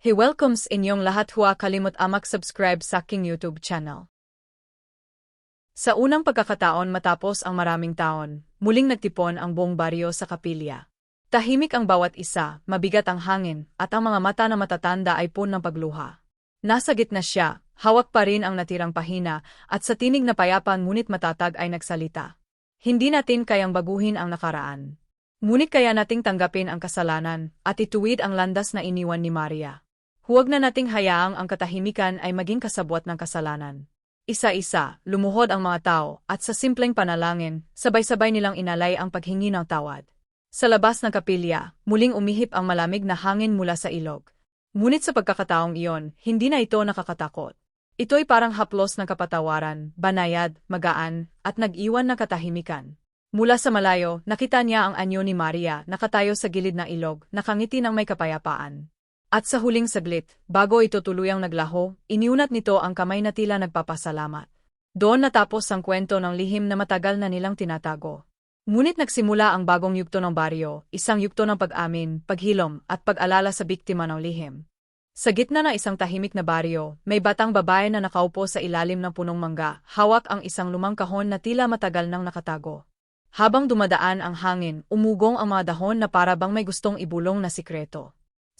He welcomes inyong lahat huwa kalimut amak subscribe sa aking YouTube channel. Sa unang pagkakataon matapos ang maraming taon, muling nagtipon ang buong baryo sa kapilya. Tahimik ang bawat isa, mabigat ang hangin, at ang mga mata na matatanda ay pun ng pagluha. Nasa gitna siya, hawak pa rin ang natirang pahina, at sa tinig na payapa ngunit matatag ay nagsalita. Hindi natin kayang baguhin ang nakaraan. Ngunit kaya nating tanggapin ang kasalanan, at ituwid ang landas na iniwan ni Maria. Huwag na nating hayaang ang katahimikan ay maging kasabwat ng kasalanan. Isa-isa, lumuhod ang mga tao, at sa simpleng panalangin, sabay-sabay nilang inalay ang paghingi ng tawad. Sa labas ng kapilya, muling umihip ang malamig na hangin mula sa ilog. Ngunit sa pagkakataong iyon, hindi na ito nakakatakot. Ito'y parang haplos ng kapatawaran, banayad, magaan, at nag-iwan ng katahimikan. Mula sa malayo, nakita niya ang anyo ni Maria nakatayo sa gilid ng ilog, nakangiti ng may kapayapaan. At sa huling saglit, bago ito tuluyang naglaho, iniunat nito ang kamay na tila nagpapasalamat. Doon natapos ang kwento ng lihim na matagal na nilang tinatago. Ngunit nagsimula ang bagong yugto ng baryo, isang yugto ng pag-amin, paghilom, at pag-alala sa biktima ng lihim. Sa gitna ng isang tahimik na baryo, may batang babae na nakaupo sa ilalim ng punong mangga, hawak ang isang lumang kahon na tila matagal nang nakatago. Habang dumadaan ang hangin, umugong ang mga dahon na para bang may gustong ibulong na sikreto.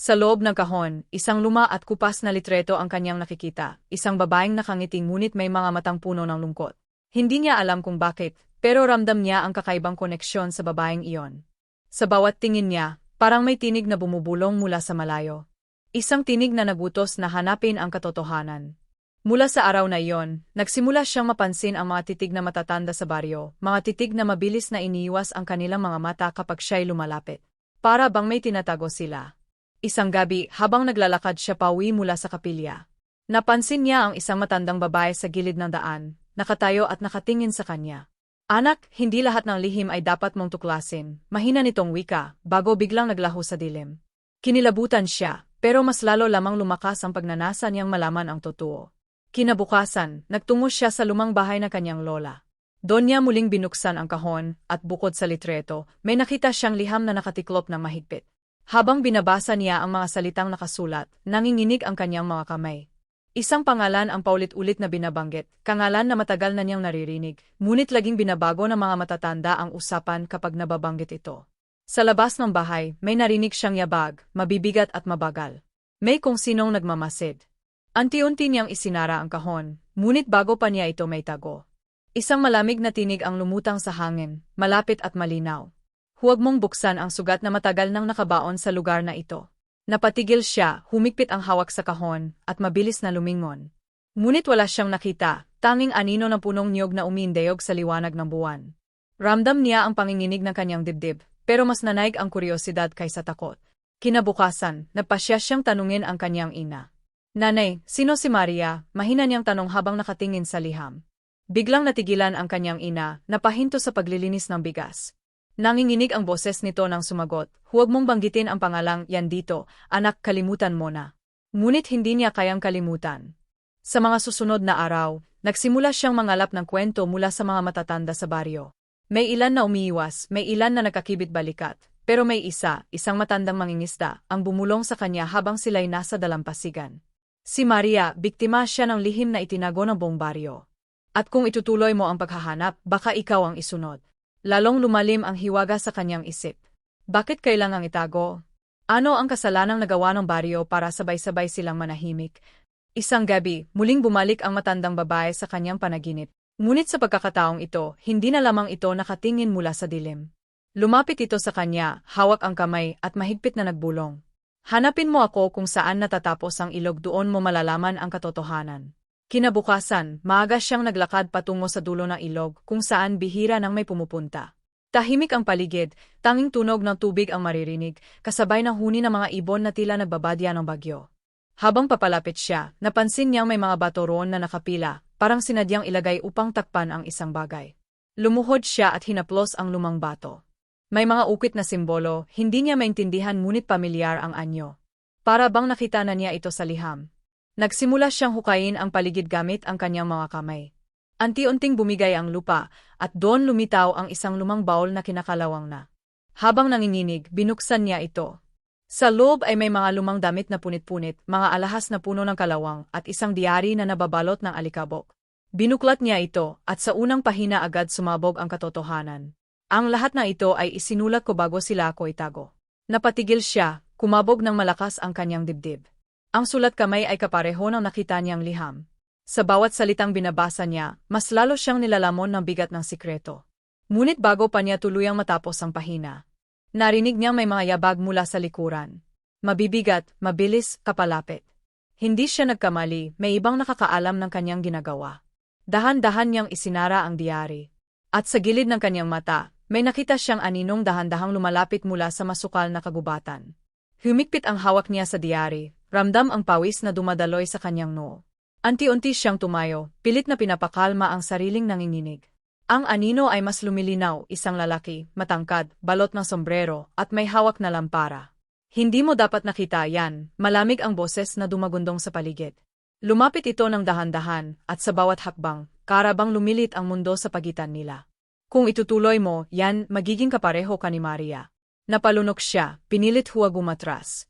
Sa loob ng kahon, isang luma at kupas na litreto ang kanyang nakikita, isang babaeng nakangiting ngunit may mga matang puno ng lungkot. Hindi niya alam kung bakit, pero ramdam niya ang kakaibang koneksyon sa babaeng iyon. Sa bawat tingin niya, parang may tinig na bumubulong mula sa malayo. Isang tinig na nagutos na hanapin ang katotohanan. Mula sa araw na iyon, nagsimula siyang mapansin ang mga titig na matatanda sa baryo, mga titig na mabilis na iniiwas ang kanilang mga mata kapag siya'y lumalapit. Para bang may tinatago sila. Isang gabi, habang naglalakad siya pauwi mula sa kapilya. Napansin niya ang isang matandang babae sa gilid ng daan, nakatayo at nakatingin sa kanya. Anak, hindi lahat ng lihim ay dapat mong tuklasin, mahina nitong wika, bago biglang naglaho sa dilim. Kinilabutan siya, pero mas lalo lamang lumakas ang pagnanasa niyang malaman ang totoo. Kinabukasan, nagtungo siya sa lumang bahay na kanyang lola. Doon niya muling binuksan ang kahon, at bukod sa litreto, may nakita siyang liham na nakatiklop na mahigpit. Habang binabasa niya ang mga salitang nakasulat, nanginginig ang kanyang mga kamay. Isang pangalan ang paulit-ulit na binabanggit, kangalan na matagal na niyang naririnig, ngunit laging binabago ng mga matatanda ang usapan kapag nababanggit ito. Sa labas ng bahay, may narinig siyang yabag, mabibigat at mabagal. May kung sinong nagmamasid. Anti-unti niyang isinara ang kahon, ngunit bago pa niya ito may tago. Isang malamig na tinig ang lumutang sa hangin, malapit at malinaw. Huwag mong buksan ang sugat na matagal nang nakabaon sa lugar na ito. Napatigil siya, humigpit ang hawak sa kahon, at mabilis na lumingon. Ngunit wala siyang nakita, tanging anino ng punong niyog na umindeyog sa liwanag ng buwan. Ramdam niya ang panginginig ng kanyang dibdib, pero mas nanaig ang kuryosidad kaysa takot. Kinabukasan, napasya siyang tanungin ang kanyang ina. Nanay, sino si Maria? Mahina niyang tanong habang nakatingin sa liham. Biglang natigilan ang kanyang ina, napahinto sa paglilinis ng bigas. Nanginginig ang boses nito nang sumagot, huwag mong banggitin ang pangalang yan dito, anak kalimutan mo na. Ngunit hindi niya kayang kalimutan. Sa mga susunod na araw, nagsimula siyang mangalap ng kwento mula sa mga matatanda sa baryo. May ilan na umiiwas, may ilan na nakakibit balikat, pero may isa, isang matandang mangingisda, ang bumulong sa kanya habang sila'y nasa dalampasigan. Si Maria, biktima siya ng lihim na itinago ng buong baryo. At kung itutuloy mo ang paghahanap, baka ikaw ang isunod. Lalong lumalim ang hiwaga sa kanyang isip. Bakit kailangang itago? Ano ang kasalanang nagawa ng baryo para sabay-sabay silang manahimik? Isang gabi, muling bumalik ang matandang babae sa kanyang panaginip. Ngunit sa pagkakataong ito, hindi na lamang ito nakatingin mula sa dilim. Lumapit ito sa kanya, hawak ang kamay at mahigpit na nagbulong. Hanapin mo ako kung saan natatapos ang ilog doon mo malalaman ang katotohanan. Kinabukasan, maaga siyang naglakad patungo sa dulo ng ilog kung saan bihira nang may pumupunta. Tahimik ang paligid, tanging tunog ng tubig ang maririnig, kasabay ng huni ng mga ibon na tila nagbabadya ng bagyo. Habang papalapit siya, napansin niyang may mga bato roon na nakapila, parang sinadyang ilagay upang takpan ang isang bagay. Lumuhod siya at hinaplos ang lumang bato. May mga ukit na simbolo, hindi niya maintindihan ngunit pamilyar ang anyo. Para bang nakita na niya ito sa liham. Nagsimula siyang hukayin ang paligid gamit ang kanyang mga kamay. Anti-unting bumigay ang lupa, at doon lumitaw ang isang lumang baul na kinakalawang na. Habang nanginginig, binuksan niya ito. Sa loob ay may mga lumang damit na punit-punit, mga alahas na puno ng kalawang at isang diary na nababalot ng alikabok. Binuklat niya ito at sa unang pahina agad sumabog ang katotohanan. Ang lahat na ito ay isinulat ko bago sila ako itago. Napatigil siya, kumabog ng malakas ang kanyang dibdib. Ang sulat kamay ay kapareho ng nakita niyang liham. Sa bawat salitang binabasa niya, mas lalo siyang nilalamon ng bigat ng sikreto. Ngunit bago pa niya tuluyang matapos ang pahina, Narinig niyang may mga yabag mula sa likuran. Mabibigat, mabilis, kapalapit. Hindi siya nagkamali, may ibang nakakaalam ng kanyang ginagawa. Dahan-dahan niyang isinara ang diyari. At sa gilid ng kanyang mata, may nakita siyang aninong dahan-dahang lumalapit mula sa masukal na kagubatan. Humikpit ang hawak niya sa diyari, ramdam ang pawis na dumadaloy sa kanyang noo. Anti-unti siyang tumayo, pilit na pinapakalma ang sariling nanginginig. Ang anino ay mas lumilinaw, isang lalaki, matangkad, balot ng sombrero, at may hawak na lampara. Hindi mo dapat nakita yan, malamig ang boses na dumagundong sa paligid. Lumapit ito ng dahan-dahan, at sa bawat hakbang, karabang lumilit ang mundo sa pagitan nila. Kung itutuloy mo, yan, magiging kapareho ka ni Maria. Napalunok siya, pinilit huwag umatras.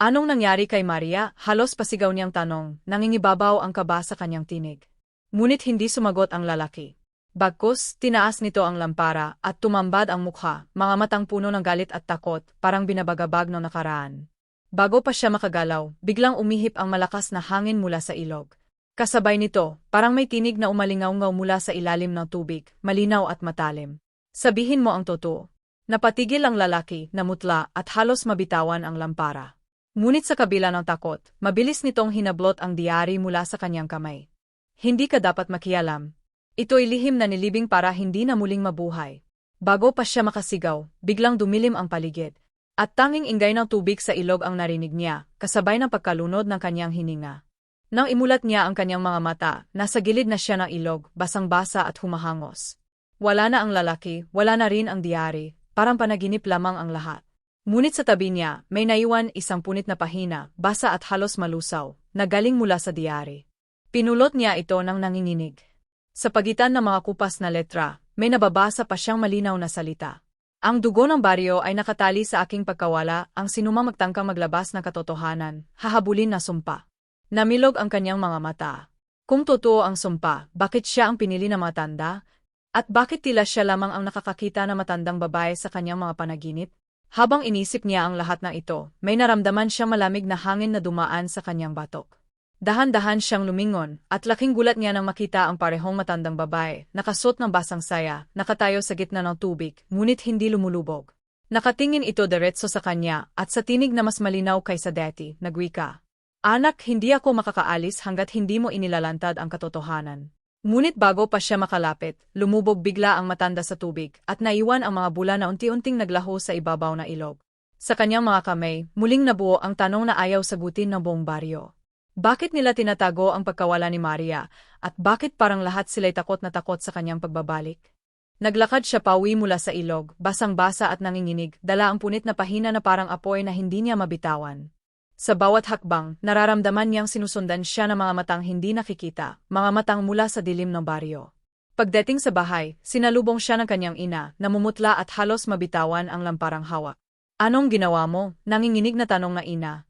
Anong nangyari kay Maria? Halos pasigaw niyang tanong, nangingibabaw ang kaba sa kanyang tinig. Ngunit hindi sumagot ang lalaki. Bagkus, tinaas nito ang lampara at tumambad ang mukha, mga matang puno ng galit at takot, parang binabagabag ng nakaraan. Bago pa siya makagalaw, biglang umihip ang malakas na hangin mula sa ilog. Kasabay nito, parang may tinig na umalingaw-ngaw mula sa ilalim ng tubig, malinaw at matalim. Sabihin mo ang totoo. Napatigil ang lalaki, namutla, at halos mabitawan ang lampara. Ngunit sa kabila ng takot, mabilis nitong hinablot ang diary mula sa kanyang kamay. Hindi ka dapat makialam, Ito'y lihim na nilibing para hindi na muling mabuhay. Bago pa siya makasigaw, biglang dumilim ang paligid. At tanging ingay ng tubig sa ilog ang narinig niya, kasabay ng pagkalunod ng kanyang hininga. Nang imulat niya ang kanyang mga mata, nasa gilid na siya ng ilog, basang-basa at humahangos. Wala na ang lalaki, wala na rin ang diyari, parang panaginip lamang ang lahat. Ngunit sa tabi niya, may naiwan isang punit na pahina, basa at halos malusaw, na galing mula sa diyari. Pinulot niya ito ng nanginginig. Sa pagitan ng mga kupas na letra, may nababasa pa siyang malinaw na salita. Ang dugo ng baryo ay nakatali sa aking pagkawala, ang sinumang magtangkang maglabas ng katotohanan, hahabulin na sumpa. Namilog ang kanyang mga mata. Kung totoo ang sumpa, bakit siya ang pinili na matanda? At bakit tila siya lamang ang nakakakita na matandang babae sa kanyang mga panaginip? Habang inisip niya ang lahat ng ito, may naramdaman siyang malamig na hangin na dumaan sa kanyang batok. Dahan-dahan siyang lumingon, at laking gulat niya nang makita ang parehong matandang babae, nakasot ng basang saya, nakatayo sa gitna ng tubig, ngunit hindi lumulubog. Nakatingin ito diretso sa kanya, at sa tinig na mas malinaw kaysa dati, nagwika. Anak, hindi ako makakaalis hanggat hindi mo inilalantad ang katotohanan. Ngunit bago pa siya makalapit, lumubog bigla ang matanda sa tubig, at naiwan ang mga bula na unti-unting naglaho sa ibabaw na ilog. Sa kanyang mga kamay, muling nabuo ang tanong na ayaw sagutin ng buong baryo. Bakit nila tinatago ang pagkawala ni Maria, at bakit parang lahat sila'y takot na takot sa kanyang pagbabalik? Naglakad siya pauwi mula sa ilog, basang-basa at nanginginig, dala ang punit na pahina na parang apoy na hindi niya mabitawan. Sa bawat hakbang, nararamdaman niyang sinusundan siya ng mga matang hindi nakikita, mga matang mula sa dilim ng baryo. Pagdating sa bahay, sinalubong siya ng kanyang ina, namumutla at halos mabitawan ang lamparang hawak. Anong ginawa mo? Nanginginig na tanong na ina,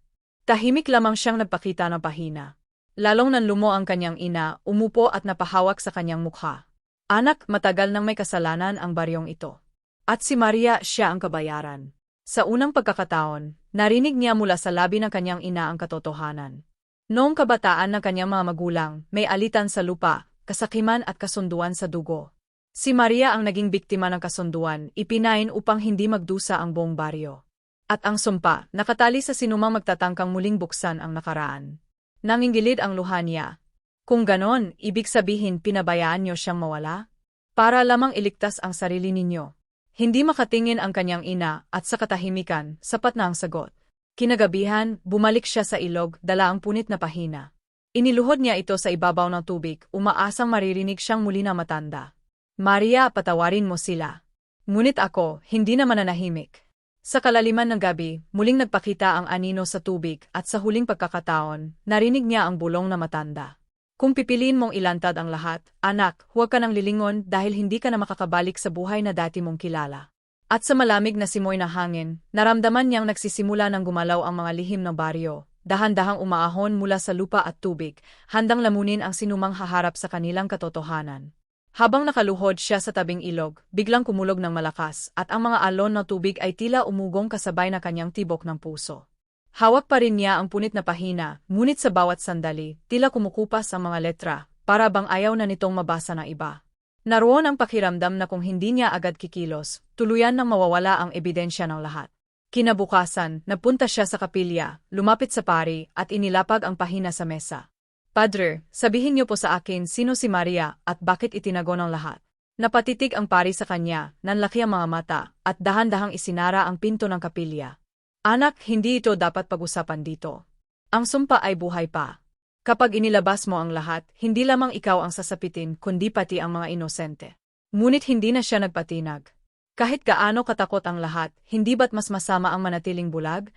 Tahimik lamang siyang nagpakita ng pahina. Lalong nanlumo ang kanyang ina, umupo at napahawak sa kanyang mukha. Anak, matagal nang may kasalanan ang baryong ito. At si Maria siya ang kabayaran. Sa unang pagkakataon, narinig niya mula sa labi ng kanyang ina ang katotohanan. Noong kabataan ng kanyang mga magulang, may alitan sa lupa, kasakiman at kasunduan sa dugo. Si Maria ang naging biktima ng kasunduan, ipinain upang hindi magdusa ang buong baryo. At ang sumpa, nakatali sa sinumang magtatangkang muling buksan ang nakaraan. Nangingilid ang luha niya. Kung ganon, ibig sabihin pinabayaan niyo siyang mawala? Para lamang iligtas ang sarili ninyo. Hindi makatingin ang kanyang ina at sa katahimikan, sapat na ang sagot. Kinagabihan, bumalik siya sa ilog, dala ang punit na pahina. Iniluhod niya ito sa ibabaw ng tubig, umaasang maririnig siyang muli na matanda. Maria, patawarin mo sila. Ngunit ako, hindi na mananahimik. Sa kalaliman ng gabi, muling nagpakita ang anino sa tubig at sa huling pagkakataon, narinig niya ang bulong na matanda. Kung pipiliin mong ilantad ang lahat, anak, huwag ka nang lilingon dahil hindi ka na makakabalik sa buhay na dati mong kilala. At sa malamig na simoy na hangin, naramdaman niyang nagsisimula ng gumalaw ang mga lihim ng baryo, dahan-dahang umaahon mula sa lupa at tubig, handang lamunin ang sinumang haharap sa kanilang katotohanan. Habang nakaluhod siya sa tabing ilog, biglang kumulog ng malakas at ang mga alon ng tubig ay tila umugong kasabay na kanyang tibok ng puso. Hawak pa rin niya ang punit na pahina, ngunit sa bawat sandali, tila kumukupas ang mga letra, para bang ayaw na nitong mabasa ng iba. Naroon ang pakiramdam na kung hindi niya agad kikilos, tuluyan nang mawawala ang ebidensya ng lahat. Kinabukasan, napunta siya sa kapilya, lumapit sa pari at inilapag ang pahina sa mesa. Padre, sabihin niyo po sa akin sino si Maria at bakit itinago ng lahat. Napatitig ang pari sa kanya, nanlaki ang mga mata, at dahan-dahang isinara ang pinto ng kapilya. Anak, hindi ito dapat pag-usapan dito. Ang sumpa ay buhay pa. Kapag inilabas mo ang lahat, hindi lamang ikaw ang sasapitin kundi pati ang mga inosente. Ngunit hindi na siya nagpatinag. Kahit gaano katakot ang lahat, hindi ba't mas masama ang manatiling bulag?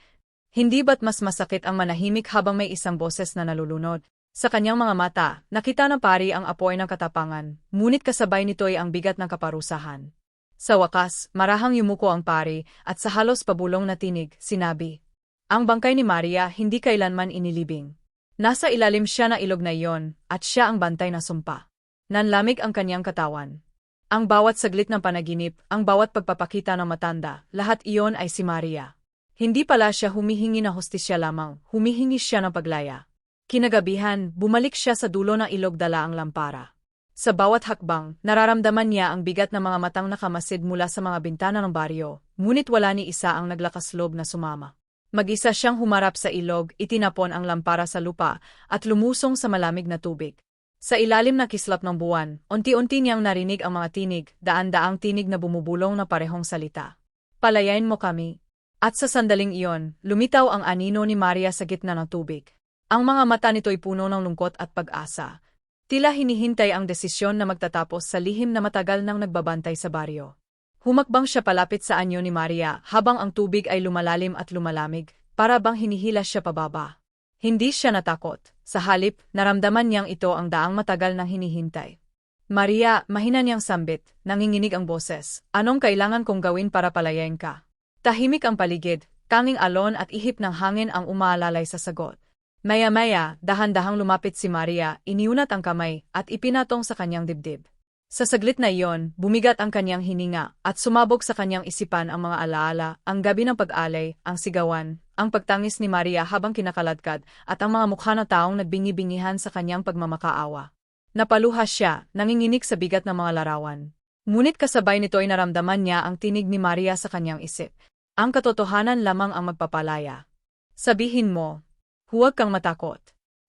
Hindi ba't mas masakit ang manahimik habang may isang boses na nalulunod? Sa kanyang mga mata, nakita ng pari ang apoy ng katapangan, ngunit kasabay nito'y ang bigat ng kaparusahan. Sa wakas, marahang yumuko ang pari, at sa halos pabulong na tinig, sinabi, Ang bangkay ni Maria hindi kailanman inilibing. Nasa ilalim siya na ilog na iyon, at siya ang bantay na sumpa. Nanlamig ang kanyang katawan. Ang bawat saglit ng panaginip, ang bawat pagpapakita ng matanda, lahat iyon ay si Maria. Hindi pala siya humihingi na hostisya lamang, humihingi siya ng paglaya. Kinagabihan, bumalik siya sa dulo ng ilog dala ang lampara. Sa bawat hakbang, nararamdaman niya ang bigat ng mga matang nakamasid mula sa mga bintana ng baryo, ngunit wala ni isa ang naglakas loob na sumama. Mag-isa siyang humarap sa ilog, itinapon ang lampara sa lupa, at lumusong sa malamig na tubig. Sa ilalim na kislap ng buwan, unti-unti niyang narinig ang mga tinig, daan-daang tinig na bumubulong na parehong salita. Palayain mo kami. At sa sandaling iyon, lumitaw ang anino ni Maria sa gitna ng tubig. Ang mga mata nito'y puno ng lungkot at pag-asa. Tila hinihintay ang desisyon na magtatapos sa lihim na matagal nang nagbabantay sa baryo. Humakbang siya palapit sa anyo ni Maria habang ang tubig ay lumalalim at lumalamig, para bang hinihila siya pababa. Hindi siya natakot. Sa halip, naramdaman niyang ito ang daang matagal nang hinihintay. Maria, mahina niyang sambit, nanginginig ang boses. Anong kailangan kong gawin para palayain ka? Tahimik ang paligid, tanging alon at ihip ng hangin ang umaalalay sa sagot. Maya-maya, dahan-dahang lumapit si Maria, iniunat ang kamay, at ipinatong sa kanyang dibdib. Sa saglit na iyon, bumigat ang kanyang hininga, at sumabog sa kanyang isipan ang mga alaala, ang gabi ng pag-alay, ang sigawan, ang pagtangis ni Maria habang kinakaladkad, at ang mga mukha na taong nagbingi-bingihan sa kanyang pagmamakaawa. Napaluha siya, nanginginig sa bigat ng mga larawan. Ngunit kasabay nito ay naramdaman niya ang tinig ni Maria sa kanyang isip. Ang katotohanan lamang ang magpapalaya. Sabihin mo, Huwag kang matakot.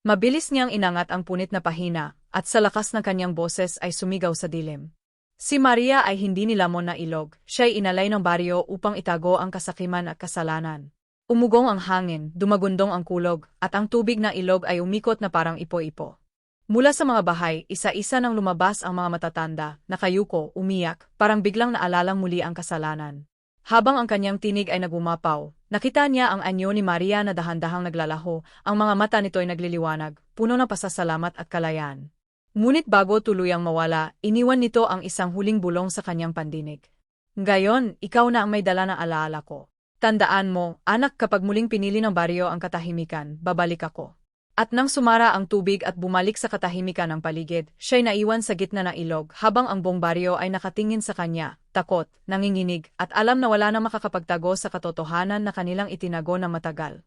Mabilis niyang inangat ang punit na pahina, at sa lakas ng kanyang boses ay sumigaw sa dilim. Si Maria ay hindi nilamon na ilog, siya'y inalay ng baryo upang itago ang kasakiman at kasalanan. Umugong ang hangin, dumagundong ang kulog, at ang tubig ng ilog ay umikot na parang ipo-ipo. Mula sa mga bahay, isa-isa nang lumabas ang mga matatanda, nakayuko, umiyak, parang biglang naalalang muli ang kasalanan. Habang ang kanyang tinig ay nagumapaw, nakita niya ang anyo ni Maria na dahan-dahang naglalaho, ang mga mata nito ay nagliliwanag, puno ng pasasalamat at kalayaan. Ngunit bago tuluyang mawala, iniwan nito ang isang huling bulong sa kanyang pandinig. Ngayon, ikaw na ang may dala ng alaala ko. Tandaan mo, anak kapag muling pinili ng baryo ang katahimikan, babalik ako. At nang sumara ang tubig at bumalik sa katahimikan ng paligid, siya'y naiwan sa gitna ng ilog habang ang buong baryo ay nakatingin sa kanya, takot, nanginginig, at alam na wala na makakapagtago sa katotohanan na kanilang itinago na matagal.